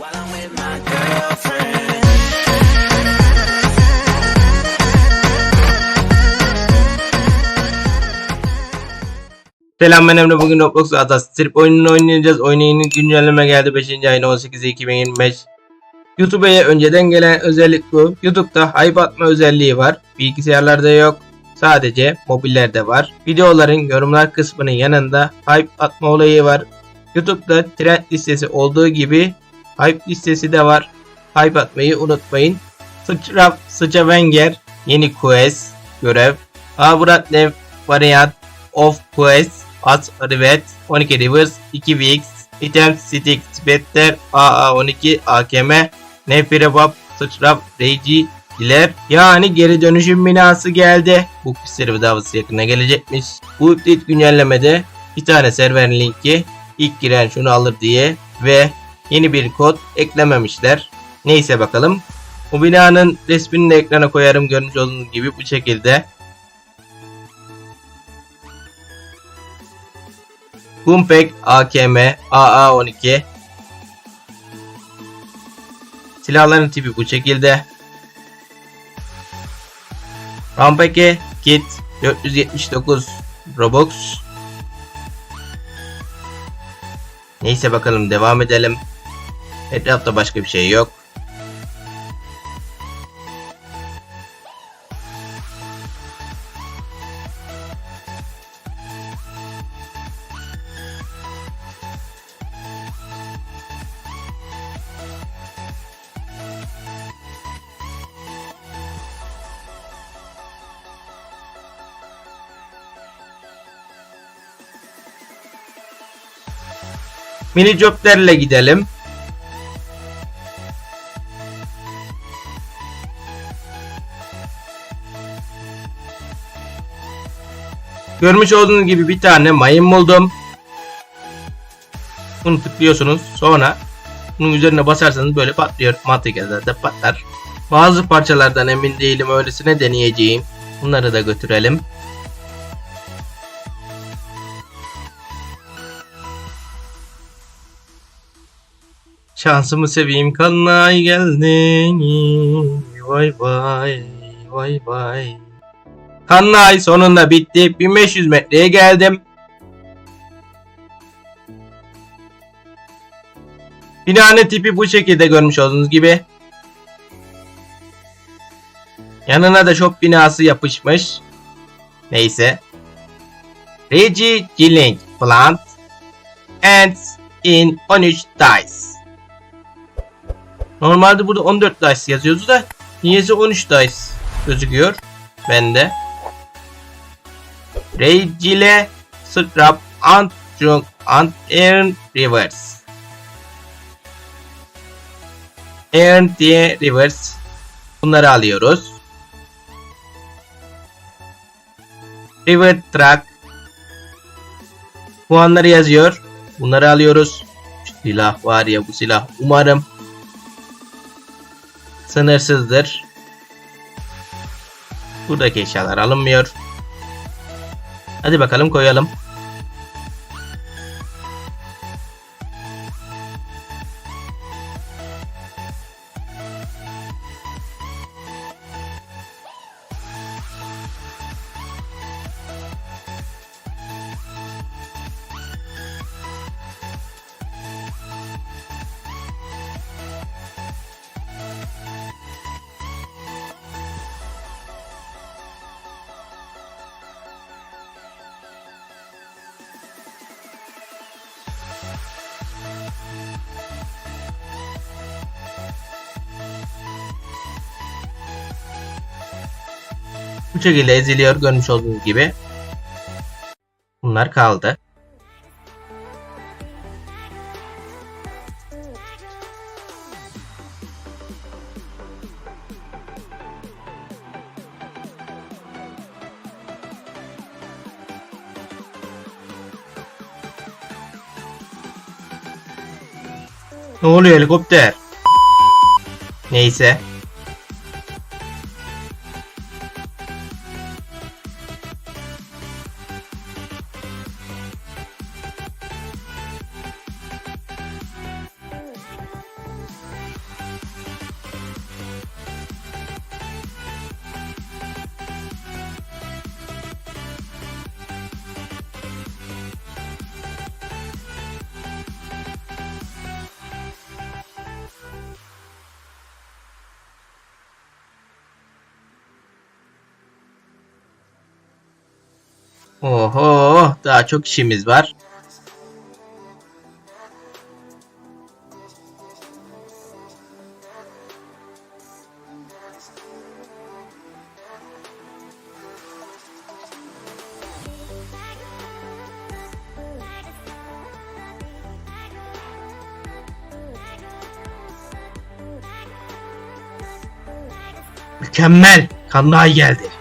Selam ben Emre. Bugün Roblox Atas Strip oyununu oynayacağız. Oyunun güncelleme geldi 5. ayın 18'i 2025. YouTube'a önceden gelen özellik bu. YouTube'da hype atma özelliği var. Bilgisayarlarda yok. Sadece mobillerde var. Videoların yorumlar kısmının yanında hype atma olayı var. YouTube'da trend listesi olduğu gibi hype listesi de var. Hype atmayı unutmayın. Sıçra, Sıça Wenger yeni quest görev. Avratlev variant of quest At Rivet 12 Rivers 2 Weeks Item Stick Spectre AA12 AKM Nefirebab Sıçrap Reiji Diler yani geri dönüşüm binası geldi. Bu server davası yakına gelecekmiş. Bu update güncellemede bir tane server linki ilk giren şunu alır diye ve yeni bir kod eklememişler. Neyse bakalım. Bu binanın resmini de ekrana koyarım görmüş olduğunuz gibi bu şekilde. Gumpek AKM AA12 Silahların tipi bu şekilde. Rampeke Kit 479 Robux Neyse bakalım devam edelim. Etrafta başka bir şey yok. Mini joblerle gidelim. Görmüş olduğunuz gibi bir tane mayın buldum. Bunu tıklıyorsunuz. Sonra bunun üzerine basarsanız böyle patlıyor. Mantıken zaten patlar. Bazı parçalardan emin değilim. Öylesine deneyeceğim. Bunları da götürelim. Şansımı seveyim kanlay geldin. Vay vay vay vay. Kanlay sonunda bitti. 1500 metreye geldim. Binanın tipi bu şekilde görmüş olduğunuz gibi. Yanına da şop binası yapışmış. Neyse. Reggie Gilling Plant Ends in 13 Dice. Normalde burada 14 dice yazıyordu da niyeyse 13 dice gözüküyor bende. Rage Scrap Ant Junk Ant Earn Reverse Earn diye reverse bunları alıyoruz. River Track puanları yazıyor. Bunları alıyoruz. Şu silah var ya bu silah umarım sınırsızdır. Buradaki eşyalar alınmıyor. Hadi bakalım koyalım. Bu şekilde eziliyor görmüş olduğunuz gibi. Bunlar kaldı. Ne oluyor helikopter? Neyse. Oho daha çok işimiz var. Mükemmel. Kanlay geldi.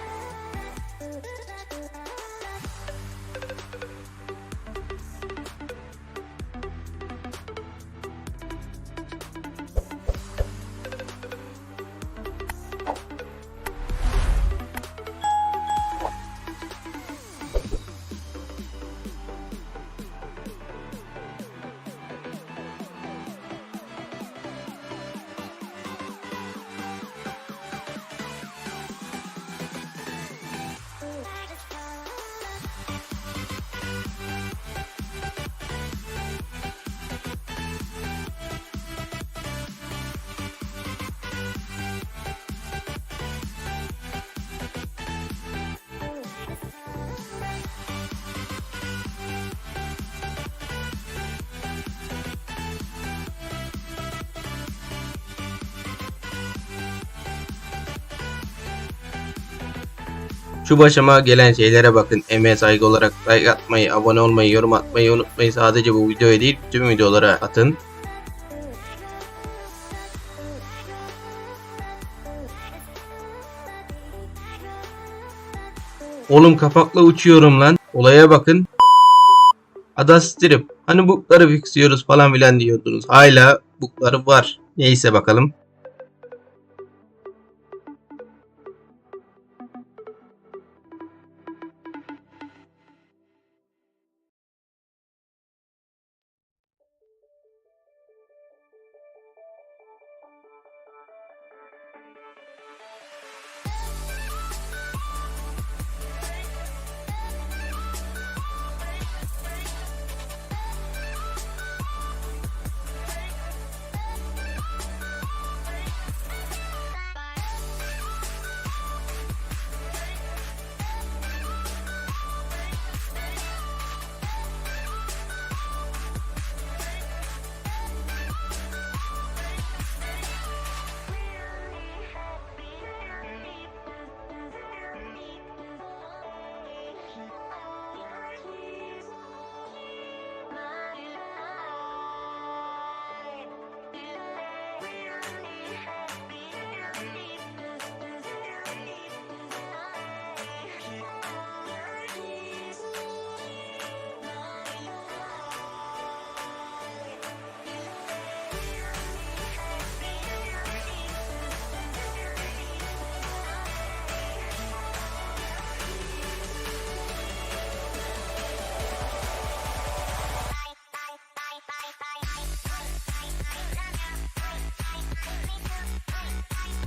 Şu başıma gelen şeylere bakın. Emeğe saygı olarak like atmayı, abone olmayı, yorum atmayı unutmayın. Sadece bu videoya değil tüm videolara atın. Oğlum kapakla uçuyorum lan. Olaya bakın. Ada strip. Hani bukları fixliyoruz falan filan diyordunuz. Hala bukları var. Neyse bakalım.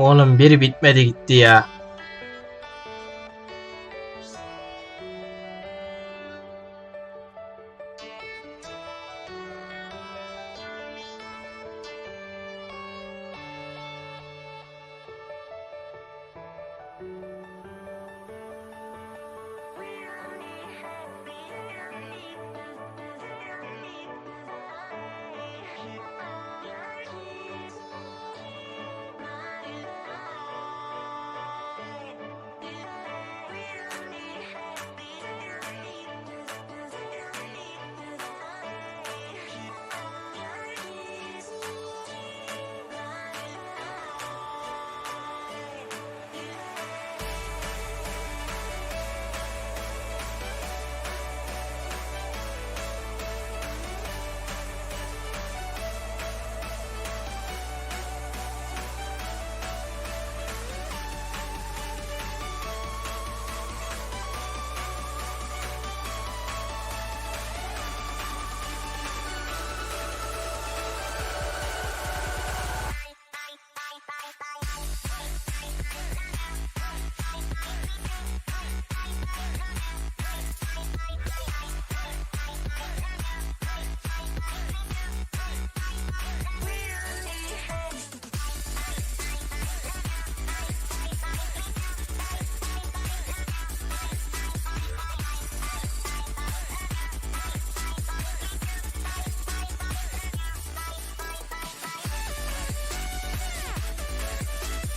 Oğlum biri bitmedi gitti ya.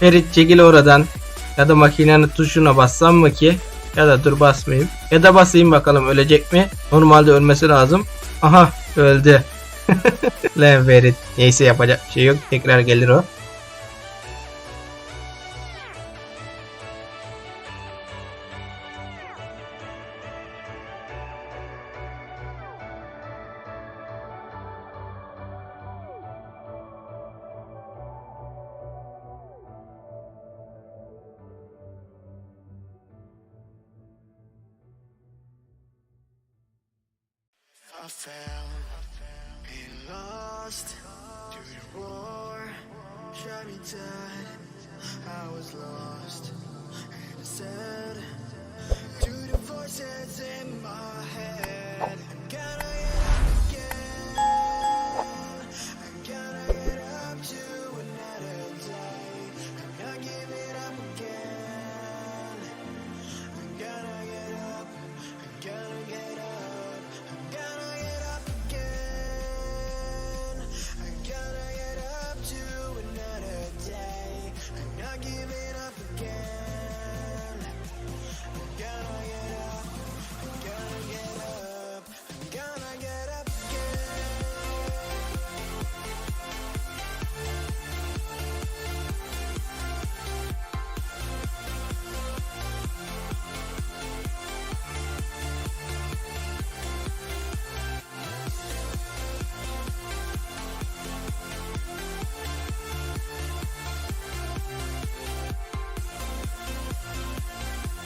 Ferit çekil oradan. Ya da makinenin tuşuna bassam mı ki? Ya da dur basmayayım. Ya da basayım bakalım ölecek mi? Normalde ölmesi lazım. Aha öldü. Lan Ferit. Neyse yapacak bir şey yok. Tekrar gelir o. I fell and lost to the war. Shot me dead. I was lost and I said to the voices in my head,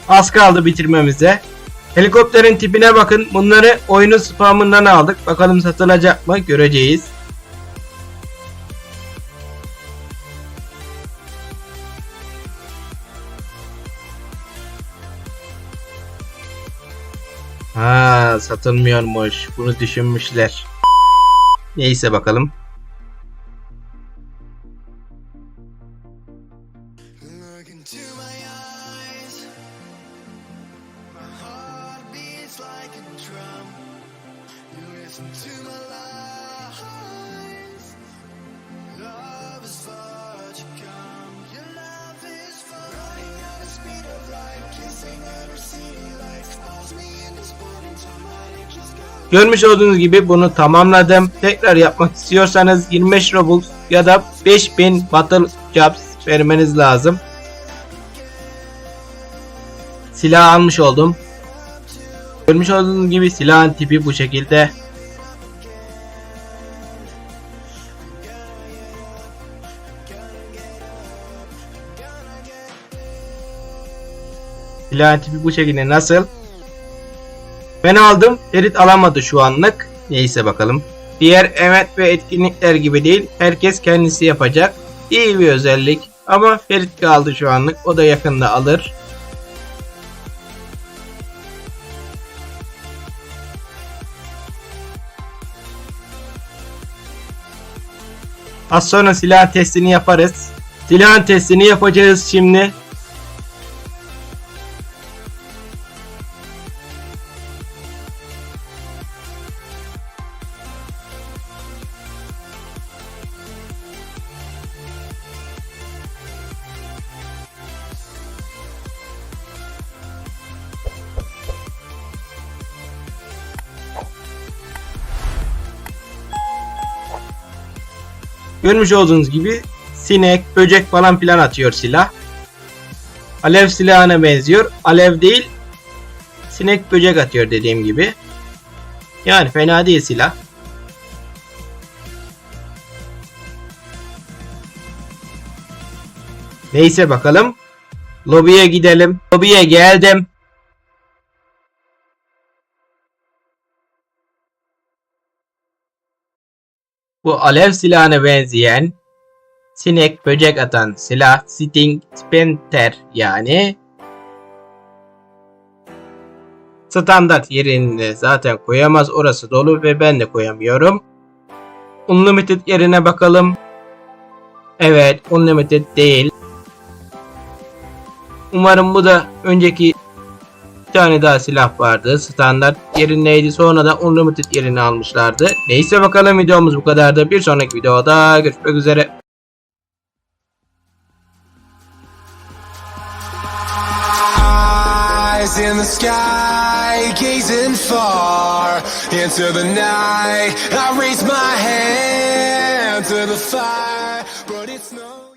Az kaldı bitirmemize. Helikopterin tipine bakın. Bunları oyunun spamından aldık. Bakalım satılacak mı? Göreceğiz. Ha, satılmıyormuş. Bunu düşünmüşler. Neyse bakalım. Görmüş olduğunuz gibi bunu tamamladım. Tekrar yapmak istiyorsanız 25 Robux ya da 5000 Battle Jobs vermeniz lazım. Silah almış oldum. Görmüş olduğunuz gibi silahın tipi bu şekilde. Silahın tipi bu şekilde nasıl? Ben aldım. Ferit alamadı şu anlık. Neyse bakalım. Diğer evet ve etkinlikler gibi değil. Herkes kendisi yapacak. İyi bir özellik. Ama Ferit kaldı şu anlık. O da yakında alır. Az sonra silah testini yaparız. Silahın testini yapacağız şimdi. Görmüş olduğunuz gibi sinek, böcek falan filan atıyor silah. Alev silahına benziyor. Alev değil, sinek böcek atıyor dediğim gibi. Yani fena değil silah. Neyse bakalım. Lobiye gidelim. Lobiye geldim. Bu alev silahına benzeyen sinek böcek atan silah Sting Splinter yani standart yerine zaten koyamaz orası dolu ve ben de koyamıyorum. Unlimited yerine bakalım. Evet Unlimited değil. Umarım bu da önceki bir tane daha silah vardı. Standart yerindeydi. Sonra da Unlimited yerini almışlardı. Neyse bakalım videomuz bu kadardı. Bir sonraki videoda görüşmek üzere. İn the sky, gazing far into the night. I raise my hand.